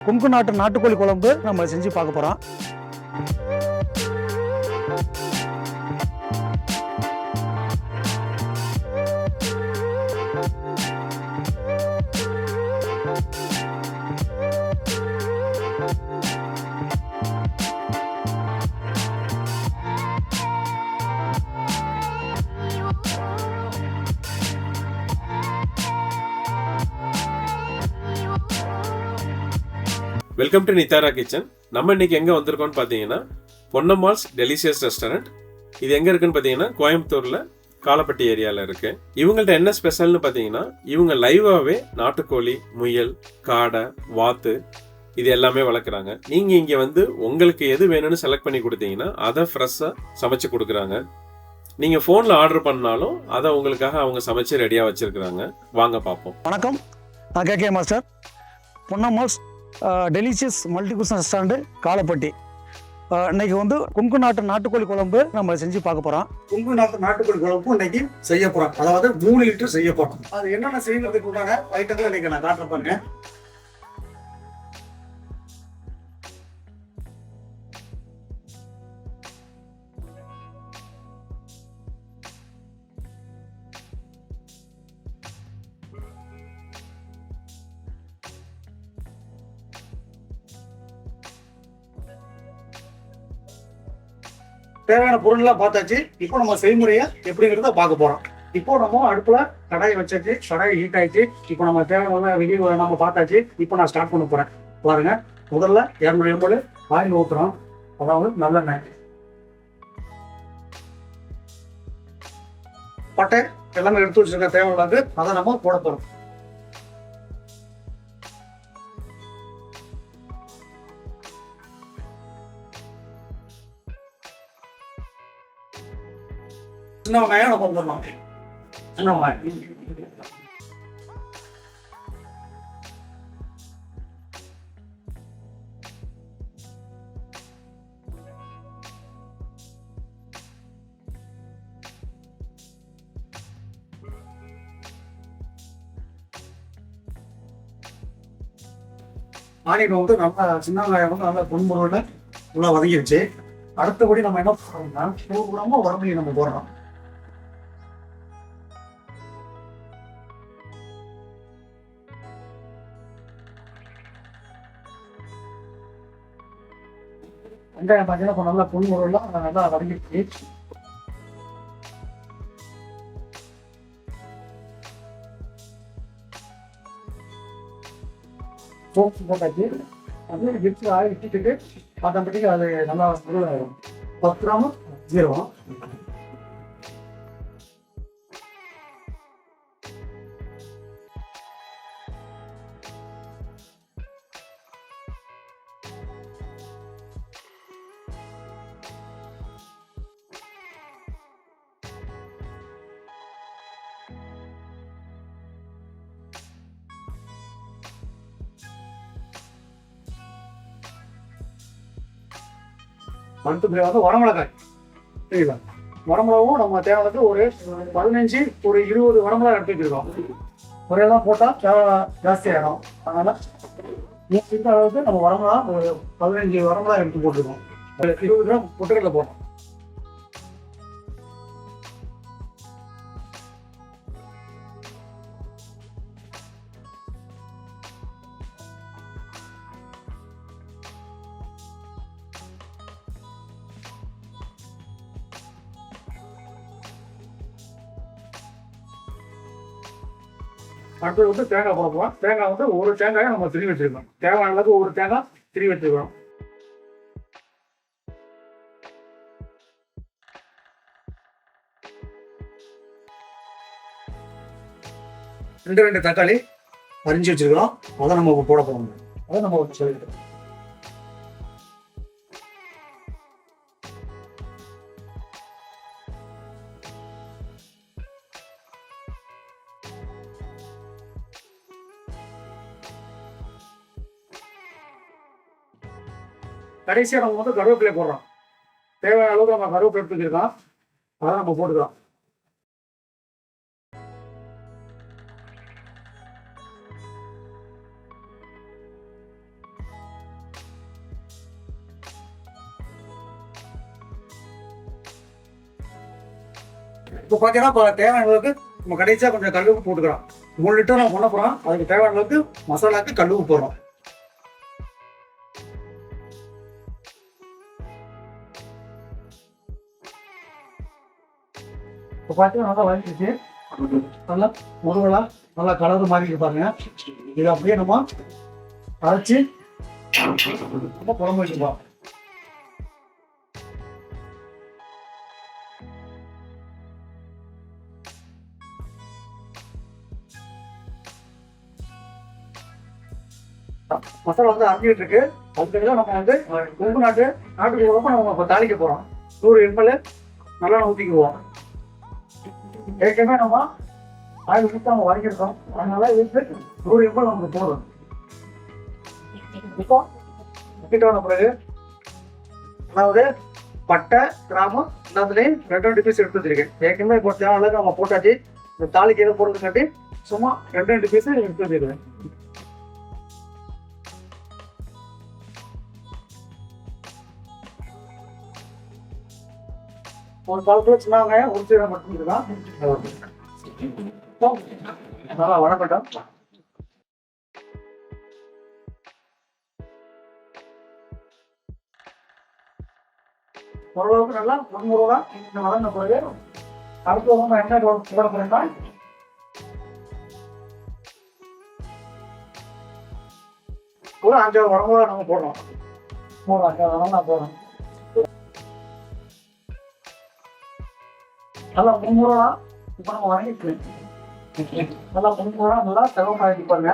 கொங்கு நாட்டு நாட்டுக்கோழி குழம்பு நம்ம செஞ்சு பார்க்க போகிறோம் வெல்கம் டு நித்தாரா கிச்சன் நம்ம இன்னைக்கு எங்க வந்திருக்கோம்னு பாத்தீங்கன்னா பொன்னம்மாள்ஸ் டெலிஷியஸ் ரெஸ்டாரண்ட் இது எங்க இருக்குன்னு பாத்தீங்கன்னா கோயம்புத்தூர்ல காலப்பட்டி ஏரியால இருக்கு. இவங்கள்ட்ட என்ன ஸ்பெஷல்னு பாத்தீங்கன்னா இவங்க லைவாவே நாட்டுக்கோழி முயல் காடை வாத்து இது எல்லாமே வளர்க்குறாங்க. நீங்க இங்க வந்து உங்களுக்கு எது வேணும்னு செலக்ட் பண்ணி கொடுத்தீங்கன்னா அதை ஃப்ரெஷ்ஷா சமைச்சு கொடுக்குறாங்க. நீங்க போன்ல ஆர்டர் பண்ணாலும் அதை உங்களுக்காக அவங்க சமைச்சு ரெடியா வச்சிருக்கிறாங்க. வாங்க பார்ப்போம். வணக்கம். நான் K K master. Ponnammal's delicious multi cuisine Kalapatti. இன்னைக்கு வந்து கொங்கு நாட்டு நாட்டுக்கோழி குழம்பு நம்ம செஞ்சு பார்க்க போறோம். கொங்கு நாட்டு நாட்டுக்கோழி குழம்பு இன்னைக்கு செய்ய போறோம். அதாவது மூணு லிட்டர் செய்ய போறோம். அது என்னென்ன செய்யறதுக்கு உண்டான ஐட்டங்கள் இன்னைக்கு நான் காட்டுற பாருங்க. தேவையான பொருள்லாம் பார்த்தாச்சு. இப்போ நம்ம செய்முறையை எப்படிங்கிறத பார்க்க போறோம். இப்போ நம்ம அடுப்புல கடாயை வச்சாச்சு. கடாய் ஹீட் ஆயிடுச்சு. இப்போ நம்ம தேவையான வெளியே நம்ம பார்த்தாச்சு. இப்போ நான் ஸ்டார்ட் பண்ண போறேன். பாருங்க. முதல்ல இரநூறு எண்பது ஆயில் ஊத்துறோம். அதாவது நல்லெண்ணெய். பட்டை எல்லாமே எடுத்து வச்சிருக்க தேவையில்லாது அதை நம்ம போட போறோம். சின்ன வெங்காயம் நம்ம வந்துடலாம் சின்ன வெங்காயம் ஆனியன் வந்து நல்லா சின்ன வெங்காயம் வந்து நல்லா பொன்முறையில் உள்ள வதங்கிடுச்சு அடுத்தபடி நம்ம என்ன பண்ணுறோம்னா பூ கூடாம நம்ம போடுறோம் வெங்காயம் பார்த்தீங்கன்னா இப்போ நல்லா பொன் பொன்முறையில் நல்லா வதங்கிருச்சு சோப்பு போட்டாச்சு. அது எடுத்து ஆயில் இட்டுட்டு ஆட்டோமேட்டிக்காக அது நல்லா பத்து கிராமம் ஜீரகம். அடுத்த பிறகு வந்து வரமிளகாய். சரிங்களா வரமிளகும் நம்ம தேவையானது ஒரு பதினஞ்சு ஒரு இருபது வரமிளகாய் எடுத்து வச்சிருக்கோம். ஒரே தான் போட்டால் தேவை ஜாஸ்தி ஆகிடும் அதனால நூற்றி அளவுக்கு நம்ம வரமிளகா ஒரு பதினஞ்சு வரமிளகாய் எடுத்து போட்டிருக்கோம். இருபது கிராம் பொட்டுக்கடலை போட்டோம் அடுத்தது வந்து தேங்காய் போட போகிறோம் தேங்காய் வந்து ஒரு தேங்காயை நம்ம திருவி வச்சிருக்கோம் தேங்காய் அளவுக்கு ஒரு தேங்காய் திரும்பி வச்சிருக்கோம் ரெண்டு ரெண்டு தக்காளி அரிஞ்சு வச்சிருக்கிறோம். அதை நம்ம போட போகிறோம் அதை நம்ம சொல்லிக்கிறோம் கடைசியாக நம்ம வந்து கருவேப்பிலை போடுறோம். தேவையான அளவுக்கு நம்ம கருவேப்பிலை எடுத்துக்கிறோம் அதை நம்ம போட்டுக்கிறோம் இப்போ பார்த்தீங்கன்னா இப்போ தேவையான அளவுக்கு நம்ம கடைசியாக கொஞ்சம் கல்லுப்பு போட்டுக்கிறோம் மூணு லிட்டர் நம்ம பண்ண போகிறோம் அதுக்கு தேவையான அளவுக்கு மசாலாக்கு கல்லுப்பு போடுறோம். இப்போ பார்த்தீங்கன்னா நல்லா வதக்கிச்சு நல்லா முருகலா நல்லா கலர் மாறி பாருங்க. இதை அப்படியே நம்ம அரைச்சி நம்ம குழம்பு வச்சுப்போம் மசாலா வந்து அரைஞ்சிட்டு இருக்கு. அதுக்கு நம்ம வந்து கொங்கு நாட்டு நாட்டுக்கு குழம்பு நம்ம இப்போ தாளிக்க போறோம். நூறு எம்எல்ஏ நல்லா ஊற்றிக்குவோம் ஏற்கனவே நம்ம ஆயுள் ஊற்றி நம்ம வரைக்கிருக்கோம் அதனால இதுக்கு நூறு எம்எல் நமக்கு போதும். இப்போ முக்கியமான பிறகு அதாவது பட்டை கிராமம் எல்லாத்துலேயும் ரெண்டு ரெண்டு பீஸ் எடுத்து வச்சிருக்கேன். ஏற்கனவே இப்போ தேவை அளவுக்கு நம்ம போட்டாச்சு. இந்த தாலிக்கு எதுவும் போடுறதுக்காட்டி சும்மா ரெண்டு ரெண்டு பீஸ் எடுத்து வச்சிருக்கேன். ஒரு காலத்துல சின்ன வெங்காயம் ஒரு சீரகம் மட்டும் இதுதான் நல்லா வணக்கட்டும் ஓரளவுக்கு நல்லா முன்னூறுவா இந்த வளர்ந்த பிறகு அடுத்து நம்ம என்ன போட போறோம்னா ஒரு அஞ்சாறு உடம்புல நம்ம போடுறோம் மூணு அஞ்சாறு உடம்பு நான் போடுறோம் நல்லா முன்னூறுவா இப்போ நம்ம வாங்கிட்டு நல்லா மும்முறா நல்லா செலவு பண்ணி பாருங்க.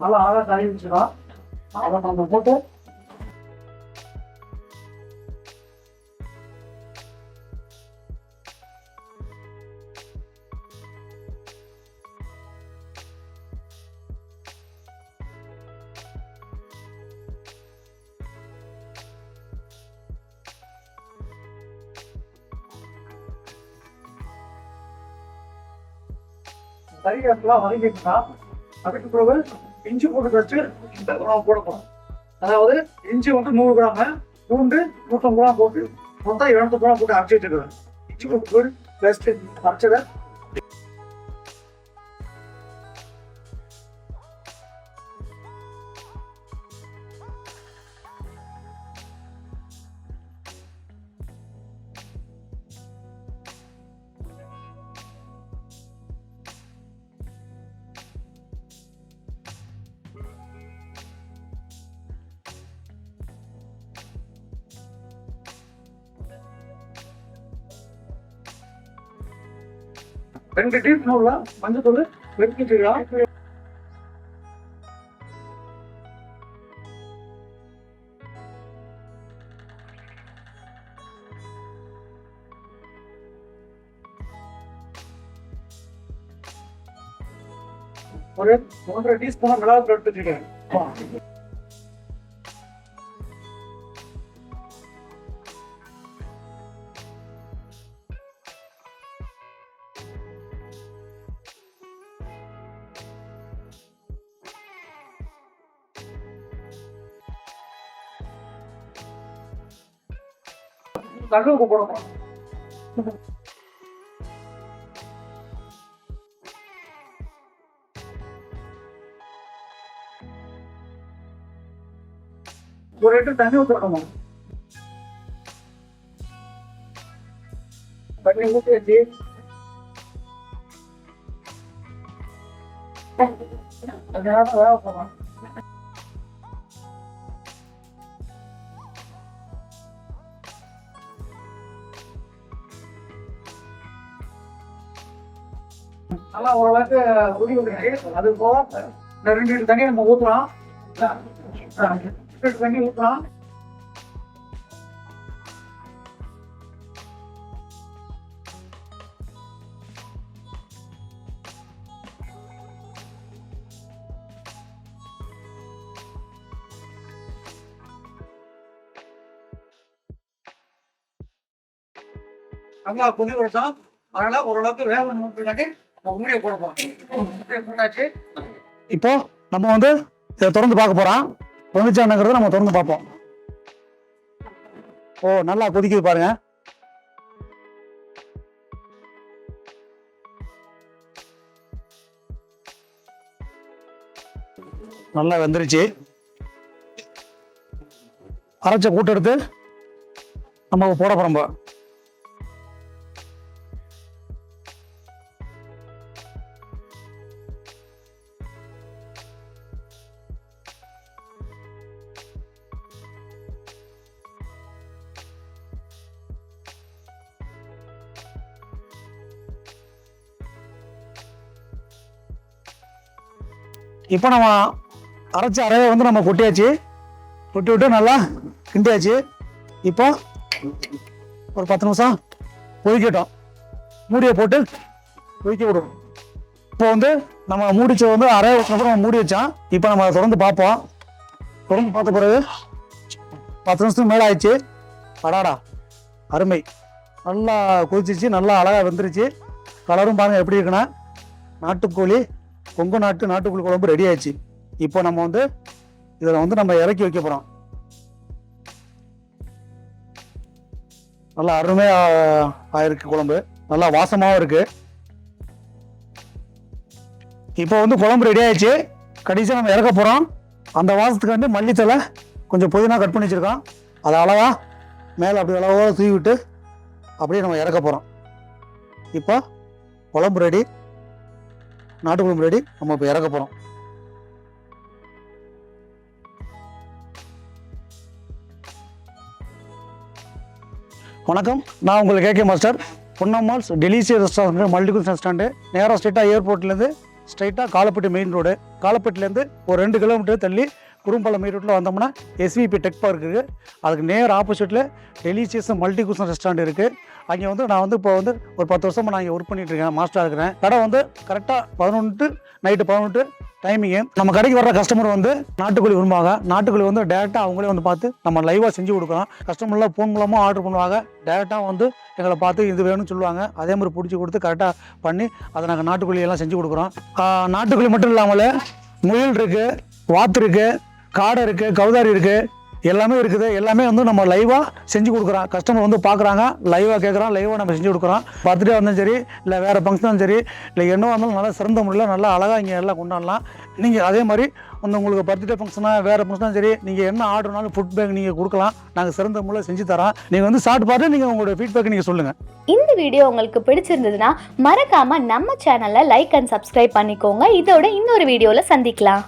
நல்லா அழகாக கழுவி அதை நம்ம போட்டு கறிவேப்பிலாம் வதக்கிட்டுனா அதுக்கு பிறகு இஞ்சி போட்டு வச்சு நம்ம போட போறோம் அதாவது இஞ்சி வந்து நூறு கிராம பூண்டு நூற்றம்பது கிராம் போட்டு மொத்தம் இரநூத்தம்பது கிராம் போட்டு அரைச்சி வச்சுக்கிறேன் இஞ்சி போட்டு பெஸ்ட் அரைச்சதை ரெண்டு டீஸ்பூன்ல மஞ்சத்தூள் வெடிச்சுக்கலாம் ஒரு ஒன்றரை டீஸ்பூன் மிளகாய் எடுத்து வச்சுக்கேன் கடுகு போடணும் ஒரு லிட்டர் தண்ணி ஊற்றணும் தண்ணி ஊற்றி வச்சு அதனால வேக போகணும் நல்லா ஓரளவுக்கு உருகி வந்துருக்கு. அது போக இந்த ரெண்டு லிட்டர் தண்ணி நம்ம ஊற்றலாம் லிட்டர் தண்ணி ஊற்றலாம் நல்லா கொதி வரட்டும் அதனால ஓரளவுக்கு வேகம் பின்னாடி இப்போ நம்ம வந்து இதை திறந்து பார்க்க போறோம். வந்துச்சானுங்கிறத நம்ம திறந்து பார்ப்போம். ஓ நல்லா கொதிக்குது பாருங்க. நல்லா வெந்துருச்சு. அரைச்ச கூட்டெடுத்து நம்ம போட போறோம் இப்போ. நம்ம அரைச்ச அரைவை வந்து நம்ம கொட்டியாச்சு. கொட்டி விட்டு நல்லா கிண்டியாச்சு. இப்போ ஒரு பத்து நிமிஷம் கொதிக்கட்டும் மூடியை போட்டு கொதிக்க விடுவோம். இப்போ வந்து நம்ம மூடிச்ச வந்து அரை வருஷம் நம்ம மூடி வச்சோம். இப்போ நம்ம அதை தொடர்ந்து பார்ப்போம். தொடர்ந்து பார்த்த பிறகு பத்து நிமிஷத்துக்கு மேலே ஆயிடுச்சு. அடாடா அருமை. நல்லா கொதிச்சிச்சு நல்லா அழகாக வெந்துருச்சு. கலரும் பாருங்கள் எப்படி இருக்குன்னா. நாட்டுக்கோழி கொங்கு நாட்டு நாட்டுக்குள் குழம்பு ரெடி ஆயிடுச்சு. இப்போ நம்ம வந்து இதில் வந்து நம்ம இறக்கி வைக்க போகிறோம் நல்லா அருமையாக ஆயிருக்கு குழம்பு. நல்லா வாசமாகவும் இருக்கு. இப்போ வந்து குழம்பு ரெடி ஆயிடுச்சு. கடைசியாக நம்ம இறக்க போகிறோம் அந்த வாசத்துக்கு வந்து மல்லித்தலை கொஞ்சம் புதினா கட் பண்ணி வச்சுருக்கோம் அதை அளவா மேலே அப்படி அளவோட தூவி விட்டு அப்படியே நம்ம இறக்க போகிறோம் இப்போ குழம்பு ரெடி நாட்டு குழம்பு ரெடி நம்ம இப்போ இறக்க போகிறோம் வணக்கம். நான் உங்களுக்கு K K master. Ponnammal's delicious restaurant multicuisine stand. நேராக ஸ்ட்ரைட்டாக ஏர்போர்ட்லேருந்து ஸ்ட்ரைட்டாக காலப்பட்டி மெயின் ரோடு காலப்பட்டிலேருந்து ஒரு ரெண்டு கிலோமீட்டர் தள்ளி குறும்பலம் மெயின் ரோட்டில் வந்தோம்னா எஸ்விபி டெக் பார்க் இருக்குது அதுக்கு நேர் ஆப்போசிட்டில் டெலிசியஸ் மல்டி குசன் ரெஸ்டாரண்ட் இருக்குது அங்கே வந்து நான் வந்து இப்போ வந்து ஒரு பத்து வருஷமாக நான் இங்கே ஒர்க் பண்ணிட்டு இருக்கேன் மாஸ்டராக இருக்கிறேன். கடை வந்து கரெக்டாக பதினொன்று நைட்டு பதினொன்று டைமிங்கு நம்ம கடைக்கு வர்ற கஸ்டமர் வந்து நாட்டுக்கோழி விரும்புவாங்க. நாட்டுக்கோழி வந்து டேரெக்டாக அவங்களே வந்து பார்த்து நம்ம லைவாக செஞ்சு கொடுக்குறோம் கஸ்டமர்லாம் ஃபோன் மூலமாக ஆர்டர் பண்ணுவாங்க. டேரெக்டாக வந்து எங்களை பார்த்து இது வேணும்னு சொல்லுவாங்க. அதே மாதிரி பிடிச்சி கொடுத்து கரெக்டாக பண்ணி அதை நாங்கள் நாட்டுக்கோழி எல்லாம் செஞ்சு கொடுக்குறோம். நாட்டுக்கோழி மட்டும் இல்லாமல் முயல் இருக்குது வாத்து இருக்குது காடை இருக்குது கௌதாரி இருக்குது எல்லாமே இருக்குது. எல்லாமே வந்து நம்ம லைவாக செஞ்சு கொடுக்குறோம். கஸ்டமர் வந்து பார்க்குறாங்க. லைவாக கேட்குறோம் லைவாக நம்ம செஞ்சு கொடுக்குறோம். பர்த்டே வந்தாலும் சரி இல்லை வேறு ஃபங்க்ஷனும் சரி இல்லை என்ன வந்தாலும் நல்லா சிறந்த முறையில் நல்லா அழகாக இங்கே எல்லாம் கொண்டாடலாம். நீங்கள் அதே மாதிரி வந்து உங்களுக்கு பர்த்டே ஃபங்க்ஷனாக வேறு ஃபங்க்ஷனும் சரி நீங்கள் என்ன ஆர்டர்னாலும் ஃபுட் பேக் நீங்கள் கொடுக்கலாம். நாங்கள் சிறந்த முறையில் செஞ்சு தரோம். நீங்கள் வந்து சாப்பிட்டு பார்த்து நீங்கள் உங்களோட ஃபீட்பேக் நீங்கள் சொல்லுங்கள் இந்த வீடியோ உங்களுக்கு பிடிச்சிருந்ததுன்னா மறக்காமல் நம்ம சேனலை லைக் அண்ட் சப்ஸ்கிரைப் பண்ணிக்கோங்க. இதோட இன்னொரு வீடியோவில் சந்திக்கலாம்.